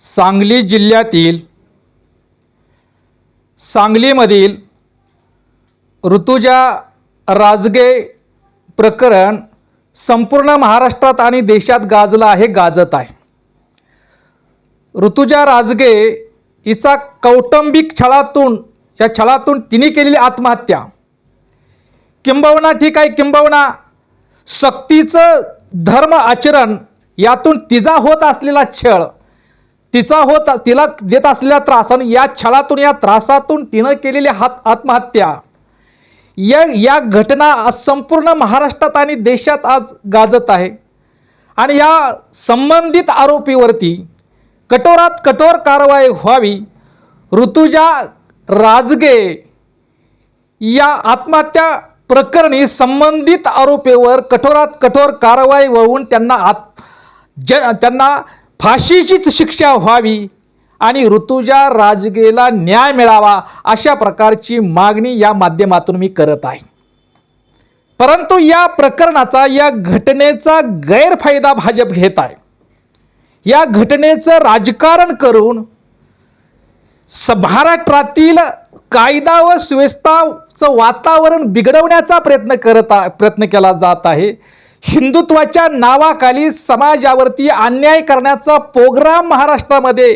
सांगली जिल्ह्यातील सांगलीमधील ऋतुजा राजगे प्रकरण संपूर्ण महाराष्ट्रात आणि देशात गाजलं आहे गाजत आहे. ऋतुजा राजगे हिचा कौटुंबिक छळातून या छळातून तिने केलेली आत्महत्या. किंबवना ठीक आहे किंबवना सक्तीचं धर्म आचरण यातून तिचा होत असलेला छळ तिचा होत तिला देत असलेला त्रास आणि या छळातून या त्रासातून तिनं केलेली हात आत्महत्या. या या घटना संपूर्ण महाराष्ट्रात आणि देशात आज गाजत आहे. आणि या संबंधित आरोपीवरती कठोरात कठोर कारवाई व्हावी. ऋतुजा राजगे या आत्महत्या प्रकरणी संबंधित आरोपीवर कठोरात कठोर कारवाई होऊन त्यांना आत ज त्यांना फाशीचीच शिक्षा व्हावी आणि ऋतुजा राजगेला न्याय मिळावा अशा प्रकारची मागणी या माध्यमातून मी करत आहे. परंतु या प्रकरणाचा या घटनेचा गैरफायदा भाजप घेत आहे. या घटनेचं राजकारण करून स महाराष्ट्रातील कायदा व सुव्यवस्थाचं वातावरण बिघडवण्याचा प्रयत्न करत प्रयत्न केला जात आहे. हिंदुत्वाच्या नावाखाली समाजावरती अन्याय करण्याचा प्रोग्राम महाराष्ट्रामध्ये.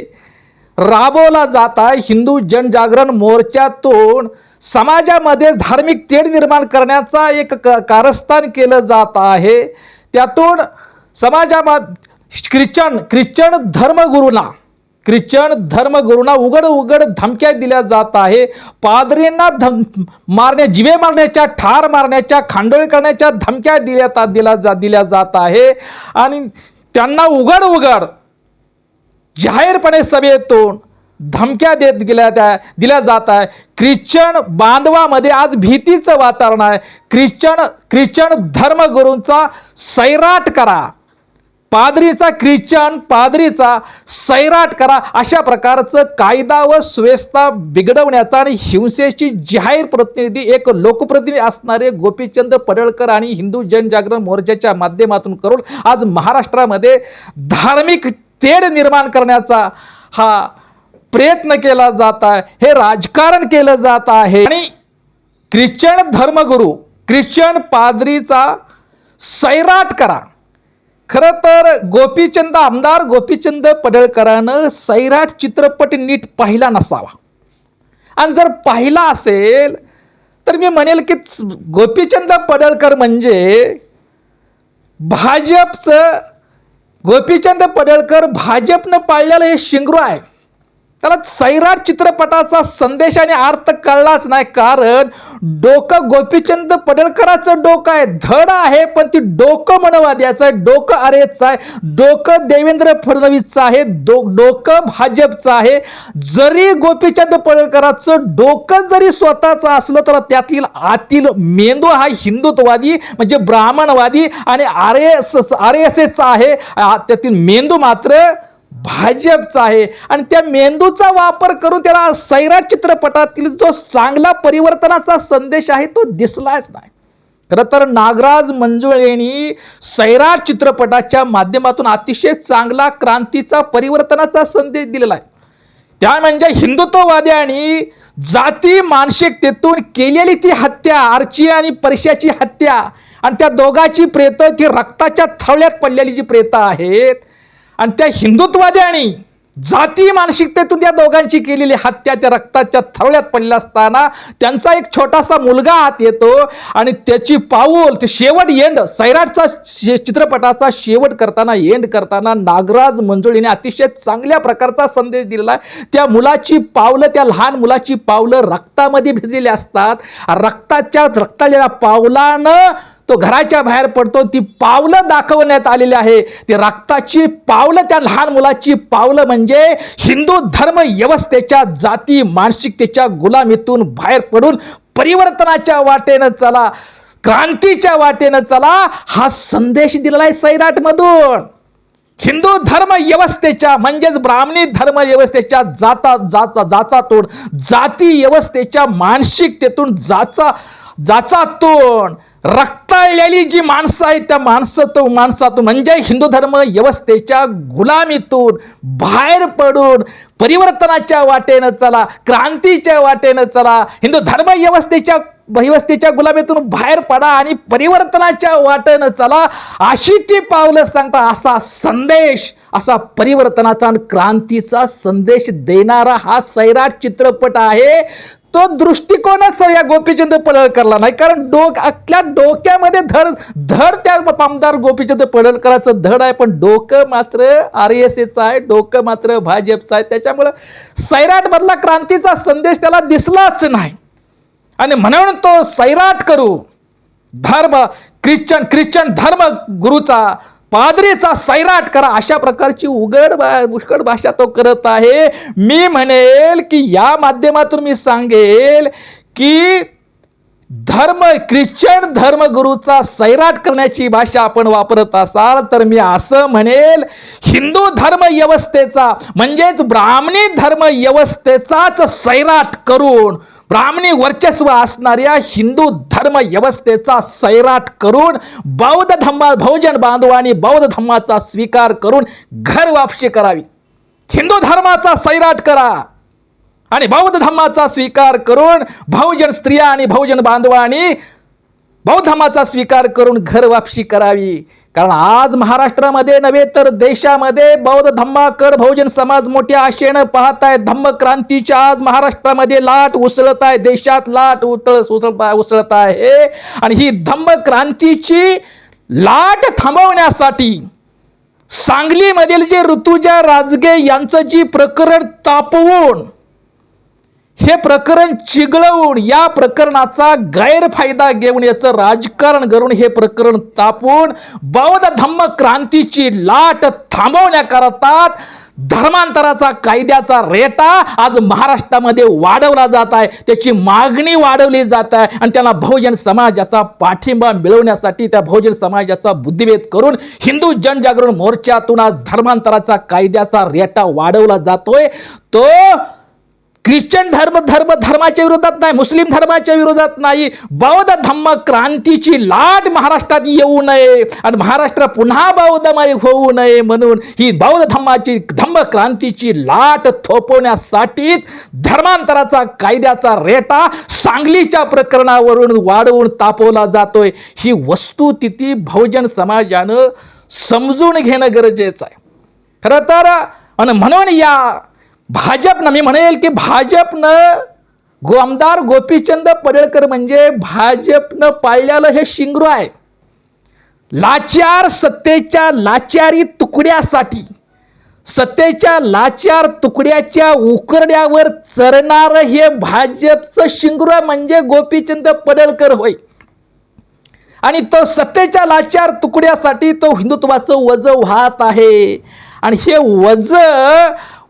राबवला जात आहे हिंदू जनजागरण मोर्चातून समाजामध्ये धार्मिक तेढ निर्माण करण्याचा एक क कारस्थान केलं जात आहे. त्यातून समाजामा ख्रिश्चन ख्रिश्चन धर्मगुरूंना ख्रिश्चन धर्मगुरूंना उघड उघड धमक्या दिल्या जात आहे. पादरींना धम मारण्या जिवे मारण्याच्या ठार मारण्याच्या खांडोळी करण्याच्या धमक्या दिल्या दिल्या जा दिल्या जात आहे. आणि त्यांना उघड उघड जाहीरपणे सभेतून धमक्या देत गेल्या त्या दिल्या जात आहे. ख्रिश्चन बांधवामध्ये आज भीतीचं वातावरण आहे. ख्रिश्चन ख्रिश्चन धर्मगुरूंचा सैराट करा. पादरीचा ख्रिश्चन पादरीचा सैराट करा अशा प्रकारचं कायदा व सुव्यवस्था बिघडवण्याचा आणि हिंसेची जाहीर प्रतिनिधी एक लोकप्रतिनिधी असणारे गोपीचंद पडळकर आणि हिंदू जनजागरण मोर्चाच्या माध्यमातून करून आज महाराष्ट्रामध्ये धार्मिक तेढ निर्माण करण्याचा हा प्रयत्न केला जात आहे. हे राजकारण केलं जात आहे. आणि ख्रिश्चन धर्मगुरू ख्रिश्चन पादरीचा सैराट करा. खरं तर गोपीचंद आमदार गोपीचंद पडळकरानं सैराट चित्रपट नीट पाहिला नसावा. आणि जर पाहिला असेल तर मी म्हणेल की गोपीचंद पडळकर म्हणजे भाजपचं गोपीचंद पडळकर भाजपनं पाळलेलं हे शिंगरू आहे. त्याला सैराट चित्रपटाचा संदेश आणि अर्थ कळलाच नाही कारण डोकं गोपीचंद पडळकराचं डोकं आहे. धड आहे पण ती डोकं मनवाद्याचं आहे. डोकं अरेचं आहे. डोकं देवेंद्र फडणवीसचं आहे. डो डोकं भाजपचं आहे. जरी गोपीचंद पडळकराचं डोकं जरी स्वतःचं असलं तर त्यातील आतील मेंदू हा हिंदुत्ववादी म्हणजे ब्राह्मणवादी आणि आर एस आर एस एसचा आहे. त्यातील मेंदू मात्र भाजपचा आहे. आणि त्या मेंदूचा वापर करून त्याला सैराट चित्रपटातील जो चांगला परिवर्तनाचा संदेश आहे तो दिसलाच नाही. खरं तर नागराज मंजुळेनी सैराट चित्रपटाच्या माध्यमातून अतिशय चांगला क्रांतीचा परिवर्तनाचा संदेश दिलेला आहे. त्या म्हणजे हिंदुत्ववाद्यांनी जाती मानसिकतेतून केलेली ती हत्या आर्ची आणि परशाची हत्या. आणि त्या दोघाची प्रेत ती रक्ताच्या थवल्यात पडलेली जी प्रेतं आहेत आणि त्या हिंदुत्ववाद्यांनी जाती मानसिकतेतून त्या दोघांची केलेली हत्या त्या रक्ताच्या थवळ्यात पडल्या असताना त्यांचा एक छोटासा मुलगा आत येतो आणि त्याची पाऊल ते शेवट एंड सैराटचा शे- चित्रपटाचा शेवट करताना एंड करताना नागराज मंजुळीने अतिशय चांगल्या प्रकारचा संदेश दिलेला आहे. त्या मुलाची पावलं त्या लहान मुलाची पावलं रक्तामध्ये भिजलेली असतात. रक्ताच्या रक्तालेल्या पावलानं तो घराच्या बाहेर पडतो ती पावलं दाखवण्यात आलेली आहे. ती रक्ताची पावलं त्या लहान मुलाची पावलं म्हणजे हिंदू धर्म व्यवस्थेच्या जाती मानसिकतेच्या गुलामीतून बाहेर पडून परिवर्तनाच्या वाटेनं चला क्रांतीच्या वाटेनं चला हा संदेश दिलेला आहे सैराटमधून. हिंदू धर्म व्यवस्थेच्या म्हणजेच ब्राह्मणी धर्म व्यवस्थेच्या जाता जाचा जाचातून जाती व्यवस्थेच्या मानसिकतेतून जाचा जाचातून रक्ताळलेली जी माणसं आहेत त्या माणसातून माणसातून म्हणजे हिंदू धर्म व्यवस्थेच्या गुलामीतून बाहेर पडून परिवर्तनाच्या वाटेनं चला क्रांतीच्या वाटेनं चला हिंदू धर्म व्यवस्थेच्या व्यवस्थेच्या गुलामीतून बाहेर पडा आणि परिवर्तनाच्या वाटेनं चला अशी ती पावलं सांगता असा संदेश असा परिवर्तनाचा आणि क्रांतीचा संदेश देणारा हा सैराट चित्रपट आहे. तो दृष्टिकोनच या गोपीचंद पडळकरला नाही. कारण डोक आपल्या डोक्यामध्ये धड धड त्या आमदार गोपीचंद पडळकराचं धड आहे. पण डोकं मात्र आर एस एचं आहे. डोकं मात्र भाजपचं आहे. त्याच्यामुळं सैराटमधला क्रांतीचा संदेश त्याला दिसलाच नाही. आणि म्हणून तो सैराट करू. धर्म ख्रिश्चन ख्रिश्चन धर्म गुरुचा पादरीचा सैराट करा. अशा प्रकारची उघड बा उष्कड भाषा तो करत आहे. मी म्हणेल की या माध्यमातून मी सांगेल की धर्म ख्रिश्चन धर्मगुरूचा सैराट करण्याची भाषा आपण वापरत असाल तर मी असं म्हणेल हिंदू धर्म व्यवस्थेचा म्हणजेच ब्राह्मणी धर्म व्यवस्थेचाच सैराट करून ब्राह्मणी वर्चस्व असणाऱ्या हिंदू धर्म व्यवस्थेचा सैराट करून बौद्ध धम्मा बहुजन बांधवांनी बौद्ध धम्माचा स्वीकार करून घर वापशी करावी. हिंदू धर्माचा सैराट करा आणि बौद्ध धम्माचा स्वीकार करून बहुजन स्त्रिया आणि बहुजन बांधवांनी बौद्ध धर्माचा स्वीकार करून घर वापशी करावी. कारण आज महाराष्ट्रामध्ये नव्हे तर देशामध्ये बौद्ध धम्माकड बहुजन समाज मोठ्या आशेनं पाहत आहे धम्म क्रांतीच्या आज महाराष्ट्रामध्ये लाट उसळत आहे देशात लाट उतळ उसळत उसळत आहे आणि ही धम्म क्रांतीची लाट थांबवण्यासाठी सांगलीमधील जे ऋतुजा राजगे यांचं जी प्रकरण तापवून हे प्रकरण चिघळवून या प्रकरणाचा गैरफायदा घेऊन याचं राजकारण करून हे प्रकरण तापून बौद्ध धम्म क्रांतीची लाट थांबवण्याकरता धर्मांतराचा कायद्याचा रेटा आज महाराष्ट्रामध्ये वाढवला जात आहे. त्याची मागणी वाढवली जात आहे आणि त्यांना बहुजन समाजाचा पाठिंबा मिळवण्यासाठी त्या बहुजन समाजाचा बुद्धिभेद करून हिंदू जनजागरण मोर्चातून आज धर्मांतराचा कायद्याचा रेटा वाढवला जातोय. तो ख्रिश्चन धर्म धर्म धर्माच्या विरोधात नाही मुस्लिम धर्माच्या विरोधात नाही बौद्ध धम्म क्रांतीची लाट महाराष्ट्रात येऊ नये आणि महाराष्ट्र पुन्हा बौद्धमय होऊ नये म्हणून ही बौद्ध धम्माची धम्म क्रांतीची लाट थोपवण्यासाठीच धर्मांतराचा कायद्याचा रेटा सांगलीच्या प्रकरणावरून वाढवून तापवला जातोय. ही वस्तुस्थिती बहुजन समाजानं समजून घेणं गरजेचं आहे. खरं तर आणि म्हणून या भाजपनं मी म्हणेल की भाजपनं गो आमदार गोपीचंद पडळकर म्हणजे भाजपनं पाळलेलं हे शिंगरू आहे. लाचार सत्तेच्या लाचारी तुकड्यासाठी सत्तेच्या लाचार तुकड्याच्या उकरड्यावर चरणारं हे भाजपचं शिंगरू म्हणजे गोपीचंद पडळकर होय. आणि तो सत्तेच्या लाचार तुकड्यासाठी तो हिंदुत्वाचं वज वाहत आहे. आणि हे वज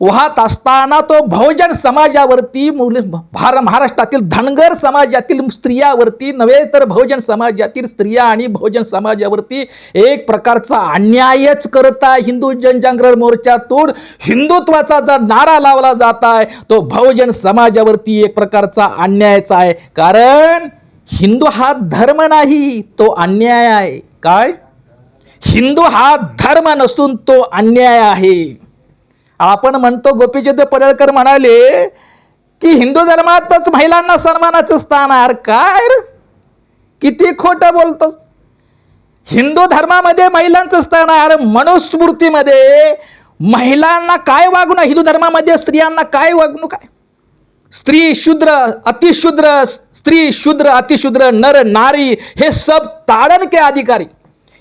वाहत असताना तो बहुजन समाजावरती मुल भार महाराष्ट्रातील धनगर समाजातील स्त्रियावरती नव्हे तर बहुजन समाजातील स्त्रिया आणि बहुजन समाजावरती एक प्रकारचा अन्यायच करत आहे. हिंदू जनजागरण मोर्चातून हिंदुत्वाचा जो नारा लावला जात आहे तो बहुजन समाजावरती एक प्रकारचा अन्यायच आहे. कारण हिंदू हा धर्म नाही तो अन्याय आहे. काय? हिंदू हा धर्म नसून तो अन्याय आहे. आपण म्हणतो गोपीचंद पडळकर म्हणाले की हिंदू धर्मातच महिलांना सन्मानाचं स्थान आर काय किती खोटं बोलतोस. हिंदू धर्मामध्ये महिलांचं स्थान आर मनुस्मृतीमध्ये महिलांना काय वागणं हिंदू धर्मामध्ये स्त्रियांना काय वागणूक काय स्त्री शूद्र अतिशूद्र स्त्री शूद्र अतिशूद्र नर नारी हे सब ताडण के अधिकारी.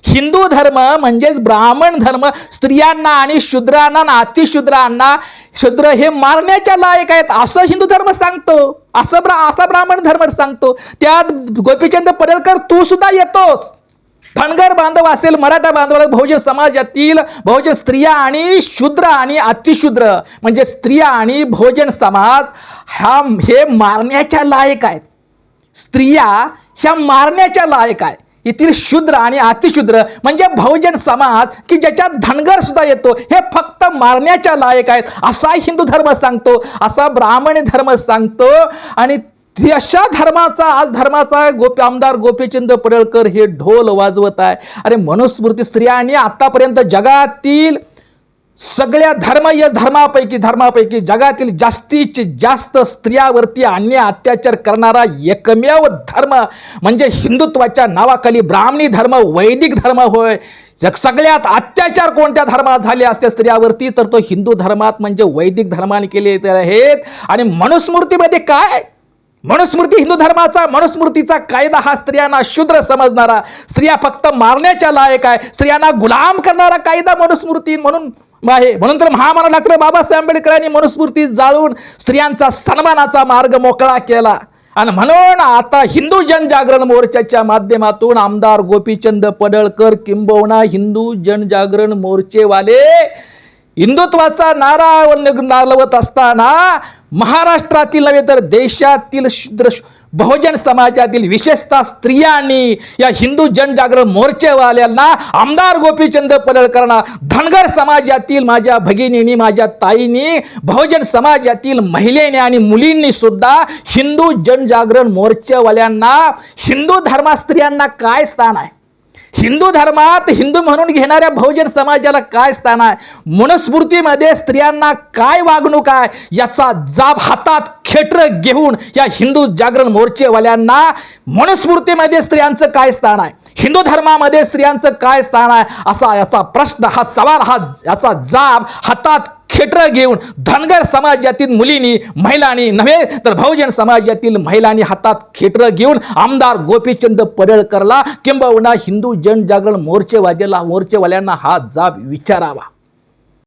हिंदू धर्म म्हणजेच ब्राह्मण धर्म स्त्रियांना आणि शूद्रांना आणि अतिशूद्रांना शूद्र हे मारण्याच्या लायक आहेत असं हिंदू धर्म सांगतो. असं ब्रा असा ब्राह्मण धर्म सांगतो. त्यात गोपीचंद पडळकर तू सुद्धा येतोस. धनगर बांधव असेल मराठा बांधवाला बहुजन समाजातील बहुजन स्त्रिया आणि शूद्र आणि अतिशूद्र म्हणजे स्त्रिया आणि बहुजन समाज हा हे मारण्याच्या लायक आहेत. स्त्रिया ह्या मारण्याच्या लायक आहे येथील शूद्र आणि अतिशूद्र म्हणजे बहुजन समाज की ज्याच्यात धनगर सुद्धा येतो हे फक्त मारण्याच्या लायक आहेत. असा हिंदू धर्म सांगतो असा ब्राह्मण धर्म सांगतो आणि अशा धर्माचा आज धर्माचा गोपी आमदार गोपीचंद पडळकर हे ढोल वाजवत आहे. अरे मनुस्मृती स्त्रियांनी आतापर्यंत जगातील सगळ्या धर्म या धर्मापैकी धर्मापैकी जगातील जास्तीत जास्त स्त्रियावरती अन्य अत्याचार करणारा एकमेव धर्म म्हणजे हिंदुत्वाच्या नावाखाली ब्राह्मणी धर्म वैदिक धर्म होय. जग सगळ्यात अत्याचार कोणत्या धर्मात झाले असते स्त्रियावरती? तर तो हिंदू धर्मात म्हणजे वैदिक धर्माने केले आहेत. आणि मनुस्मृतीमध्ये काय? मनुस्मृती हिंदू धर्माचा मनुस्मृतीचा कायदा हा स्त्रियांना शूद्र समजणारा. स्त्रिया फक्त मारण्याच्या लायक आहे. स्त्रियांना गुलाम करणारा कायदा मनुस्मृती म्हणून आहे. म्हणून तर महामानव डॉक्टर बाबासाहेब आंबेडकरांनी मनुस्फूर्ती जाळून स्त्रियांचा सन्मानाचा मार्ग मोकळा केला. आणि म्हणून आता हिंदू जनजागरण मोर्चाच्या माध्यमातून आमदार गोपीचंद पडळकर किंबहुना हिंदू जनजागरण मोर्चेवाले हिंदुत्वाचा नारा लावत असताना महाराष्ट्रातील नव्हे तर देशातील बहुजन समाजातील विशेषतः स्त्रियांनी या हिंदू जनजागरण मोर्चेवाल्यांना आमदार गोपीचंद पडळकरांना धनगर समाजातील माझ्या भगिनींनी माझ्या ताईंनी बहुजन समाजातील महिलेने आणि मुलींनी सुद्धा हिंदू जनजागरण मोर्चेवाल्यांना हिंदू धर्मा स्त्रियांना काय स्थान आहे? हिंदू धर्मात हिंदू म्हणून घेणाऱ्या बहुजन समाजाला काय स्थान आहे? मनुस्मृतीमध्ये स्त्रियांना काय वागणूक आहे? याचा जाब हातात खेटर घेऊन या हिंदू जागरण मोर्चेवाल्यांना मनुस्मृतीमध्ये स्त्रियांचं काय स्थान आहे? हिंदू धर्मामध्ये स्त्रियांचं काय स्थान आहे? असा याचा प्रश्न हा सवाल हा याचा जाब हातात खेटर घेऊन धनगर समाजातील मुलींनी महिलांनी नव्हे तर बहुजन समाजातील महिलांनी हातात खेटर घेऊन आमदार गोपीचंद पडळकरला किंबहुना हिंदू जनजागरण मोर्चेवाजेला मोर्चेवाल्यांना हा जाब विचारावा.